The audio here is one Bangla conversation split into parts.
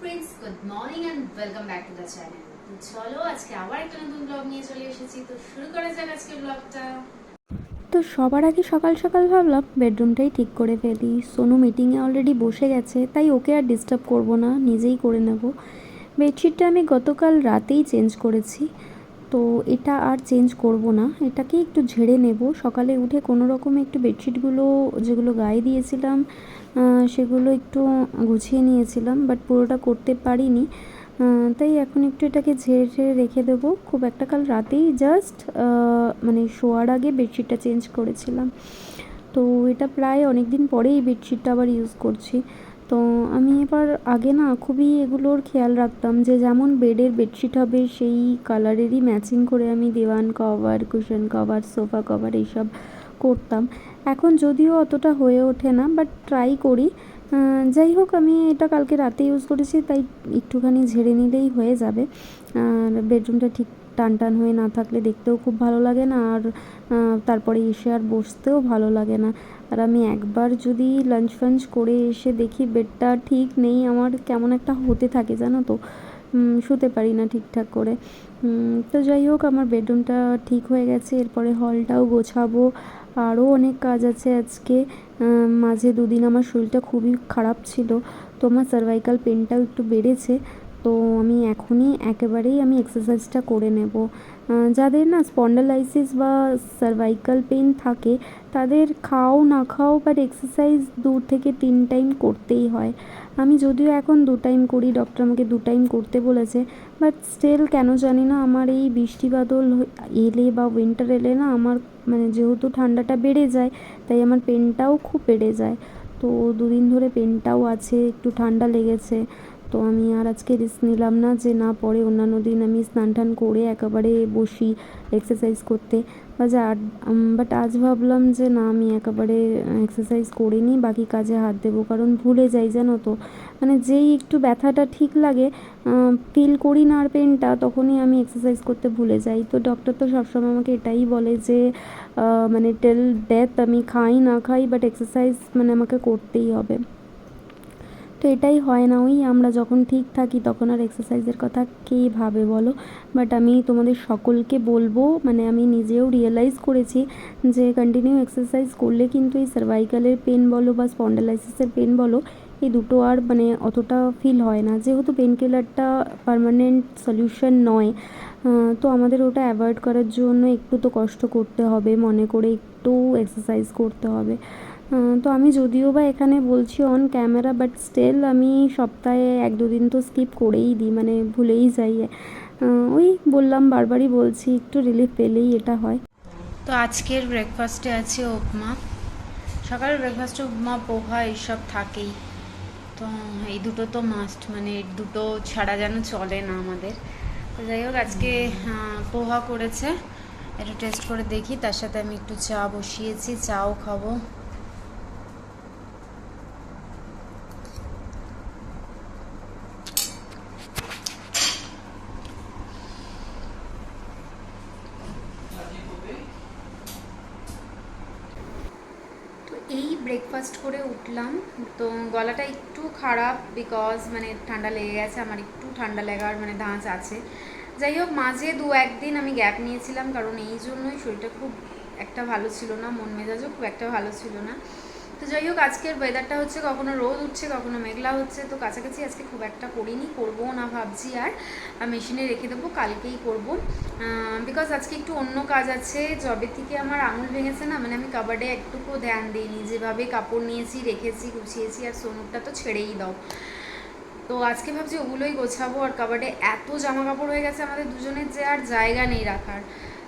Friends good morning and welcome back to the channel তো চলো আজকে আবার একটা নতুন ব্লগ নিয়ে চলে এসেছি। তো শুরু করা যাক আজকে ব্লগটা তো সবার আগে সকাল সকাল ভাবলাম বেডরুমটাই ঠিক করে ফেলি। সোনু মিটিংয়ে অলরেডি বসে গেছে, তাই ওকে আর ডিস্টার্ব করব না, নিজেই করে নেব। বেডশিটটা আমি গতকাল রাতেই চেঞ্জ করেছি। তো এটা আর চেঞ্জ করব না। এটাকে একটু ঝেড়ে নেব। সকালে উঠে কোনো রকমে একটু বেডশিটগুলো যেগুলো গায়ে দিয়েছিলাম সেগুলো একটু গুছিয়ে নিয়েছিলাম বাট পুরোটা করতে পারিনি। তাই এখন একটু এটাকে ঝেড়ে ঝেড়ে রেখে দেবো। খুব একটা কাল রাতেই জাস্ট মানে শোয়ার আগে বেডশিটটা চেঞ্জ করেছিলাম। তো এটা প্রায় অনেক দিন পরেই বেডশিটটা আবার ইউজ করছি। তো আমি এবার আগে না খুবই এগুলোর খেয়াল রাখতাম যে যেমন বেডের বেডশিট হবে সেই কালারেরই ম্যাচিং করে আমি দেওয়ান cover, cushion cover, sofa cover এইসব করতাম। এখন যদিও অতটা হয়ে ওঠে না বাট ট্রাই করি। যাই হোক, আমি এটা কালকে রাতে ইউজ করেছি, তাই একটুখানি ঝেড়ে নিলেই হয়ে যাবে। আর বেডরুমটা ঠিক টান টান হয়ে না থাকলে দেখতেও খুব ভালো লাগে না, আর তারপরে এসে আর বসতেও ভালো লাগে না। আর আমি একবার যদি লাঞ্চ ফাঞ্চ করে এসে দেখি বেডটা ঠিক নেই, আমার কেমন একটা হতে থাকে জানো তো? শুতে পারি না ঠিকঠাক করে। তো যাই হোক, আমার বেডরুমটা ঠিক হয়ে গেছে, এরপরে হলটাও গোছাবো। আরও অনেক কাজ আছে আজকে। মাঝে দুদিন আমার শরীরটা খুবই খারাপ ছিল, তো আমার সার্ভাইকাল পেনটাও একটু বেড়েছে। তো আমি এখনই একেবারেই আমি এক্সারসাইজটা করে নেব। যাদের না স্পন্ডালাইসিস বা সার্ভাইকাল পেন থাকে, তাদের খাও না খাও বাট এক্সারসাইজ দু থেকে তিন টাইম করতেই হয়। আমি যদিও এখন দু টাইম করি ডক্টর আমাকে দু টাইম করতে বলেছে বাট স্টিল কেন জানি না আমার এই বৃষ্টি বাদল এলে বা উইন্টার এলে না আমার মানে যেহেতু ঠান্ডাটা বেড়ে যায়, তাই আমার পেনটাও খুব বেড়ে যায়। তো দুদিন ধরে পেনটাও আছে, একটু ঠান্ডা লেগেছে। তো আমি আর আজকে রিস্ক নিলাম না যে না পরে অন্যান্য দিন আমি স্নান টান করে একেবারে বসি এক্সারসাইজ করতে। বা যে বাট আজ ভাবলাম যে না, আমি একেবারে এক্সারসাইজ করে নিই, বাকি কাজে হাত দেবো, কারণ ভুলে যাই, জানো তো। মানে যেই একটু ব্যথাটা ঠিক লাগে ফিল করি না আর পেনটা তখনই আমি এক্সারসাইজ করতে ভুলে যাই। তো ডক্টর তো সবসময় আমাকে এটাই বলে যে মানে টেল ডেথ আমি খাই, না খাই বাট এক্সারসাইজ মানে আমাকে করতেই হবে। এটাই হয় না। ওই আমরা যখন ঠিক থাকি তখন আর এক্সারসাইজের কথা কে ভাবে বলো? বাট আমি তোমাদের সকলকে বলব মানে আমি নিজেও রিয়েলাইজ করেছি যে কন্টিনিউ এক্সারসাইজ করলে কিন্তু এই সার্ভাইকালের পেন বলো বা স্পন্ডালাইসিসের পেন বলো, এই দুটো আর মানে অতটা ফিল হয় না। যেহেতু পেন কিলারটা পারমানেন্ট সলিউশন নয় তো আমাদের ওটা অ্যাভয়েড করার জন্য একটু তো কষ্ট করতে হবে, মনে করে একটু এক্সারসাইজ করতে হবে। তো আমি যদিও বা এখানে বলছি অন ক্যামেরা বাট স্টিল আমি সপ্তাহে এক দুদিন তো স্কিপ করেই দিই মানে ভুলেই যাই। ওই বললাম, বারবারই বলছি, একটু রিলিফ পেলেই এটা হয়। তো আজকের ব্রেকফাস্টে আছে উপমা। সকালের ব্রেকফাস্টে উপমা, পোহা, এইসব থাকেই। তো এই দুটো তো মাস্ট মানে দুটো ছাড়া যেন চলে না আমাদের। তো যাই হোক, আজকে পোহা করেছে। একটু টেস্ট করে দেখি, তার সাথে আমি একটু চা বসিয়েছি, চাও খাব তো এই ব্রেকফাস্ট করে উঠলাম। তো গলাটা একটু খারাপ বিকজ মানে ঠান্ডা লেগে গেছে, আমার একটু ঠান্ডা লাগার মানে ধাঁচ আছে। যাই হোক, মাঝে দু একদিন আমি গ্যাপ নিয়েছিলাম, কারণ এই জন্যই শরীরটা খুব একটা ভালো ছিল না, মন মেজাজও খুব একটা ভালো ছিল না। তো যাই হোক, আজকের ওয়েদারটা হচ্ছে কখনো রোদ উঠছে, কখনো মেঘলা হচ্ছে। তো কাছাকাছি আজকে খুব একটা করিনি করব না ভাবছি আর। মেশিনে রেখে দেবো, কালকেই করব। বিকজ আজকে একটু অন্য কাজ আছে। জবে থেকে আমার আঙুল ভেঙেছে না মানে আমি কাবার্ডে একটুকু ধ্যান দিইনি। যেভাবে কাপড় নিয়েছি, রেখেছি, গুছিয়েছি, আর সোনুরটা তো ছেড়েই দাও। তো আজকে ভাবছি ওগুলোই গোছাবো। আর কাবার্ডে এত জামা কাপড় হয়ে গেছে আমাদের দুজনের যে আর জায়গা নেই রাখার।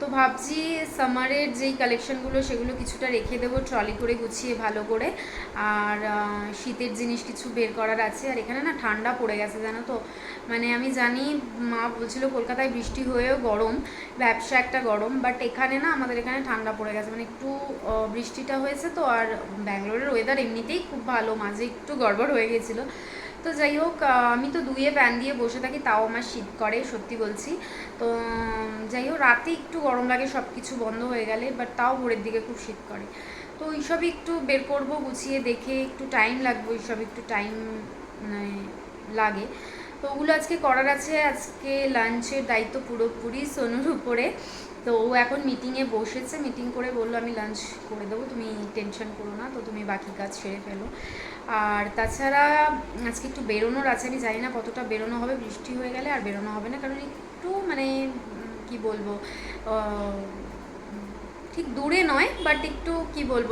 তো ভাবছি সামারের যেই কালেকশনগুলো সেগুলো কিছুটা রেখে দেবো ট্রলি করে গুছিয়ে ভালো করে। আর শীতের জিনিস কিছু বের করার আছে। আর এখানে না ঠান্ডা পড়ে গেছে, জানো তো। মানে আমি জানি মা বলছিল কলকাতায় বৃষ্টি হয়েও গরম, ব্যবসা একটা গরম বাট এখানে না আমাদের এখানে ঠান্ডা পড়ে গেছে। মানে একটু বৃষ্টিটা হয়েছে তো, আর ব্যাঙ্গালোরের ওয়েদার এমনিতেই খুব ভালো, মাঝে একটু গড়বড় হয়ে গেছিল। তো যাই হোক আমি তো দুয়ে প্যান দিয়ে বসে থাকি, তাও আমার শীত করে, সত্যি বলছি। তো যাই হোক, রাতে একটু গরম লাগে সব কিছু বন্ধ হয়ে গেলে বাট তাও ভোরের দিকে খুব শীত করে। তো ওইসবই একটু বের করব, গুছিয়ে দেখে একটু টাইম লাগবে ওইসব একটু টাইম মানে লাগে। তো ওগুলো আজকে করার আছে, আজকে লাঞ্চের দায়িত্ব পুরোপুরি সোনুর উপরে। তো ও এখন মিটিংয়ে বসেছে মিটিং করে বলল, আমি লাঞ্চ করে দেবো, তুমি টেনশন করো না, তো তুমি বাকি কাজ সেরে ফেলো। আর তাছাড়া আজকে একটু বেরোনোর আছে, আমি জানি না কতটা বেরোনো হবে, বৃষ্টি হয়ে গেলে আর বেরোনো হবে না, কারণ একটু মানে কি বলব ঠিক দূরে নয় বাট একটু কি বলব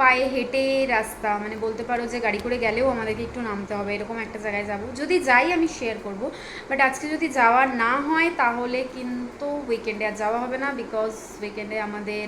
পায়ে হেঁটে রাস্তা মানে বলতে পারো যে গাড়ি করে গেলেও আমাদেরকে একটু নামতে হবে, এরকম একটা জায়গায় যাব। যদি যাই আমি শেয়ার করব বাট আজকে যদি যাওয়া না হয়, তাহলে কিন্তু উইকেন্ডে আর যাওয়া হবে না বিকজ উইকেন্ডে আমাদের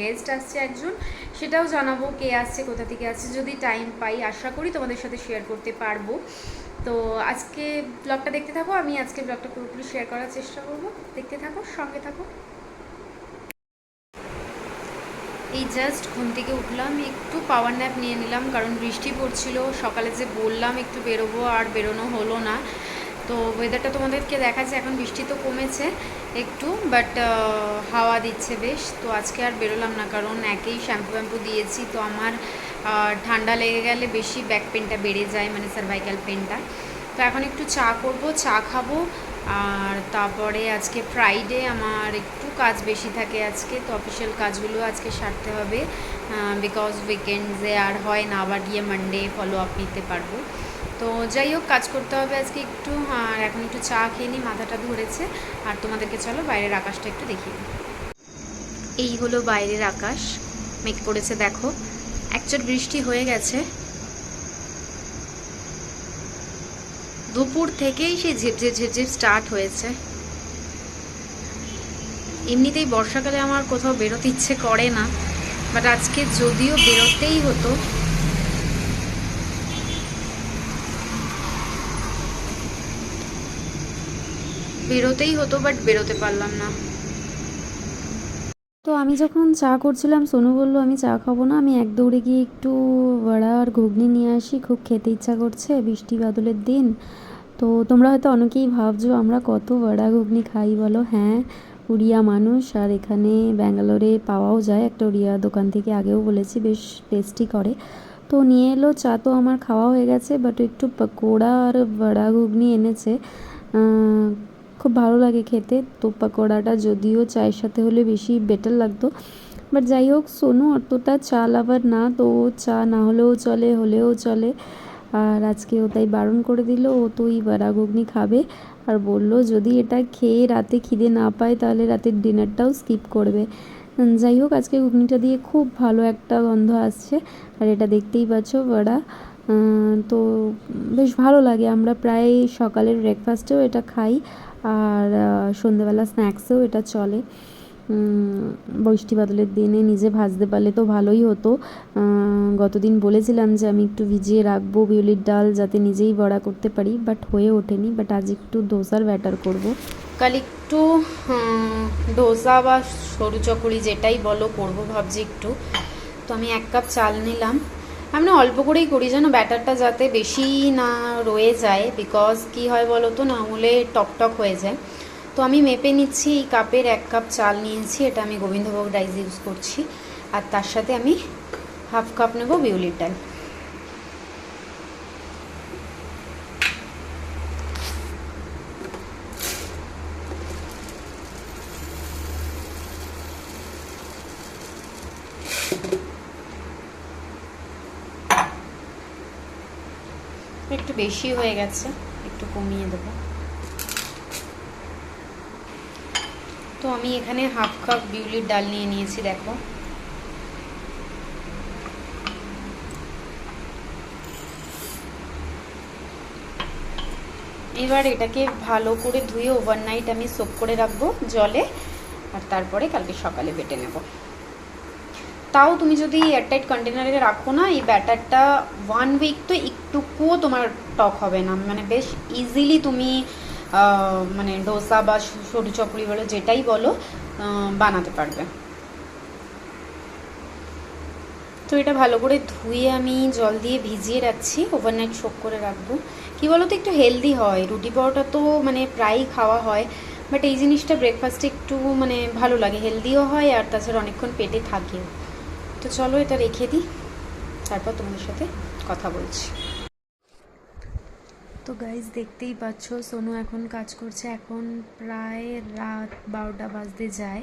গেস্ট আসছে একজন, সেটাও জানাব কে আসছে, কোথা থেকে আসছে। যদি টাইম পাই, আশা করি তোমাদের সাথে শেয়ার করতে পারব। তো আজকে ব্লগটা দেখতে থাকো, আমি আজকে ব্লগটা পুরোপুরি শেয়ার করার চেষ্টা করব। দেখতে থাকো, সঙ্গে থাকো। এই জাস্ট ঘুম থেকে উঠলাম, একটু পাওয়ার ন্যাপ নিয়ে নিলাম, কারণ বৃষ্টি পড়ছিল। সকালে যে বললাম একটু বেরোবো, আর বেরোনো হলো না। তো ওয়েদারটা তোমাদেরকে দেখাচ্ছে, এখন বৃষ্টি তো কমেছে একটু বাট হাওয়া দিচ্ছে বেশ। তো আজকে আর বেরোলাম না, কারণ একেই শ্যাম্পু ব্যাম্পু দিয়েছি। তো আমার ঠান্ডা লেগে গেলে বেশি ব্যাক পেনটা বেড়ে যায় মানে সার্ভাইকাল পেনটা তো এখন একটু চা করব, চা খাব। আর তারপরে আজকে ফ্রাইডে আমার একটু কাজ বেশি থাকে আজকে, তো অফিসিয়াল কাজগুলো আজকে সারতে হবে। বিকজ উইকেন্ডসে আর হয় না, আবার গিয়ে মানডে ফলো আপ নিতে পারব। তো যাই হোক, কাজ করতে হবে আজকে একটু। আর এখন একটু চা খেয়ে নিই, মাথাটা ধরেছে। আর তোমাদেরকে চলো বাইরের আকাশটা একটু দেখিয়ে। এই হলো বাইরের আকাশ। মেঘ করেছে, দেখো। অ্যাকচুয়াল বৃষ্টি হয়ে গেছে। দুপুর থেকেই সেই ঝিপঝিপ ঝিপঝিপ স্টার্ট হয়েছে। এমনিতেই বর্ষাকালে আমার কোথাও বেরোতে ইচ্ছে করে না বাট আজকে যদিও বেরোতেই হতো। বেরোতেই হতো বাট বেরোতে পারলাম না। তো আমি যখন চা করছিলাম, সোনু বলল, আমি চা খাব না, আমি এক দৌড়ে গিয়ে একটু বড়া আর ঘুগনি নিয়ে আসি, খুব খেতে ইচ্ছা করছে, বৃষ্টি বাদলের দিন। তো তোমরা হয়তো অনেকেই ভাবছ, আমরা কত বড়া ঘুগনি খাই বলো? হ্যাঁ উড়িয়া মানুষ, আর এখানে ব্যাঙ্গালোরে পাওয়াও যায়, একটা উড়িয়া দোকান থেকে আগেও বলেছি, বেশ টেস্টি করে। তো নিয়ে এলো, চা তো আমার খাওয়া হয়ে গেছে বাট একটু পকোড়া আর বড়া ঘুগনি এনেছে। খুব ভালো লাগে খেতে। তো পাকোড়াটা যদিও চায়ের সাথে হলে বেশি বেটার লাগতো। বাট যাই হোক, সোনু অতটা চা লাভার না, তো চা না হলেও চলে হলেও চলে। আর আজকে ও তাই বারণ করে দিল, ও তো এই বড়া ঘুগনি খাবে। আর বলল, যদি এটা খেয়ে রাতে খিদে না পায়, তাহলে রাতের ডিনারটাও স্কিপ করবে। যাই হোক, আজকে ঘুগনিটা দিয়ে খুব ভালো একটা গন্ধ আসছে। আর এটা দেখতেই পাচ্ছ, বড়া। তো বেশ ভালো লাগে। আমরা প্রায় সকালের ব্রেকফাস্টেও এটা খাই আর সন্ধেবেলা স্ন্যাক্সেও এটা চলে। বৃষ্টি বাদলের দিনে নিজে ভাজতে পারলে তো ভালোই হতো। গতদিন বলেছিলাম যে আমি একটু ভিজিয়ে রাখব বিউলির ডাল যাতে নিজেই বড়া করতে পারি বাট হয়ে ওঠেনি। বাট আজ একটু দোসার ব্যাটার করব। কাল একটু ডোসা বা সরু চকড়ি যেটাই বলো, করব ভাবছি একটু। তো আমি এক কাপ চাল নিলাম। আমি না অল্প করেই করি, যেন ব্যাটারটা যাতে বেশি না রয়ে যায় বিকজ কি হয় বলো তো না হলে টক টক হয়ে যায়। তো আমি মেপে নিচ্ছি, এই কাপের এক কাপ চাল নিয়েছি, এটা আমি গোবিন্দভোগ রাইস ইউজ করছি, আর তার সাথে আমি হাফ কাপ নেব বিউলির ডাল একটু বেশি হয়ে গেছে, একটু কমিয়ে দেবো। তো আমি এখানে হাফ কাপ বিউলির ডাল নিয়ে নিয়েছি, দেখো। এবার এটাকে ভালো করে ধুয়ে ওভারনাইট আমি সোপ করে রাখব জলে, আর তারপরে কালকে সকালে বেটে নেব। তাও তুমি যদি এয়ারটাইট কন্টেনারে রাখো না, এই ব্যাটারটা ওয়ান উইক তো একটুকুও তোমার টক হবে না। মানে বেশ ইজিলি তুমি মানে ডোসা বা সরু চকরি বলো, যেটাই বলো বানাতে পারবে। তো এটা ভালো করে ধুয়ে আমি জল দিয়ে ভিজিয়ে রাখছি ওভারনাইট শোক করে রাখব। কি বলো তো একটু হেলদি হয়। রুটি পরোটা তো মানে প্রায়ই খাওয়া হয় বাট এই জিনিসটা ব্রেকফাস্টে একটু মানে ভালো লাগে। হেলদিও হয় আর তাছাড়া অনেকক্ষণ পেটে থাকেও। তো চলো এটা রেখে দিই। তারপর তোমাদের সাথে কথা বলছি। তো গাইজ দেখতেই পাচ্ছ, সোনু এখন কাজ করছে। এখন প্রায় রাত বারোটা বাজতে যায়।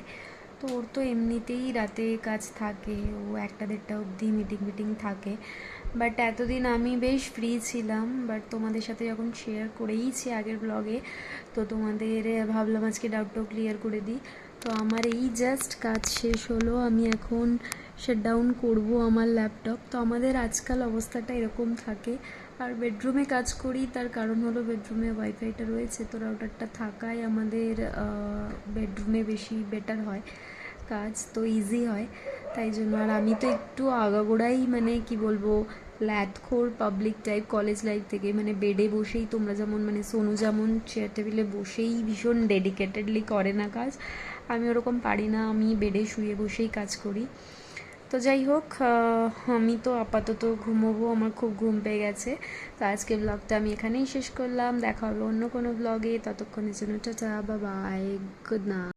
তো ওর তো এমনিতেই রাতে কাজ থাকে। ও একটা দেড়টা অবধি মিটিং মিটিং থাকে। বাট এতদিন আমি বেশ ফ্রি ছিলাম। বাট তোমাদের সাথে যখন শেয়ার করেইছি আগের ব্লগে তো তোমাদের, ভাবলাম আজকে ডাউটটাও ক্লিয়ার করে দিই। তো আমার এই জাস্ট কাজ শেষ হলো। আমি এখন শাট ডাউন করব আমার ল্যাপটপ তো আমাদের আজকাল অবস্থাটা এরকম থাকে। আর বেডরুমে কাজ করি, তার কারণ হলো বেডরুমে ওয়াইফাইটা রয়েছে, তো রাউটারটা থাকায় আমাদের বেডরুমে বেশি বেটার হয়। কাজ তো ইজি হয়। তাই জন্য আর আমি তো একটু আগাগোড়াই মানে কি বলব, ল্যাদখোর পাবলিক টাইপ কলেজ লাইফ থেকে মানে বেডে বসেই তোমরা যেমন মানে সোনু যেমন চেয়ার টেবিলে বসেই ভীষণ ডেডিকেটেডলি করে না কাজ। আমি ওরকম পারি না, আমি বেডে শুয়ে বসেই কাজ করি। তো যাই হোক আমি তো আপাতত ঘুমোবো, আমার খুব ঘুম পেয়ে গেছে। তো আজকে ব্লগটা আমি এখানেই শেষ করলাম, দেখা হবে অন্য কোনো ব্লগে ততক্ষণের জন্য টাটা বা বাই গুড নাইট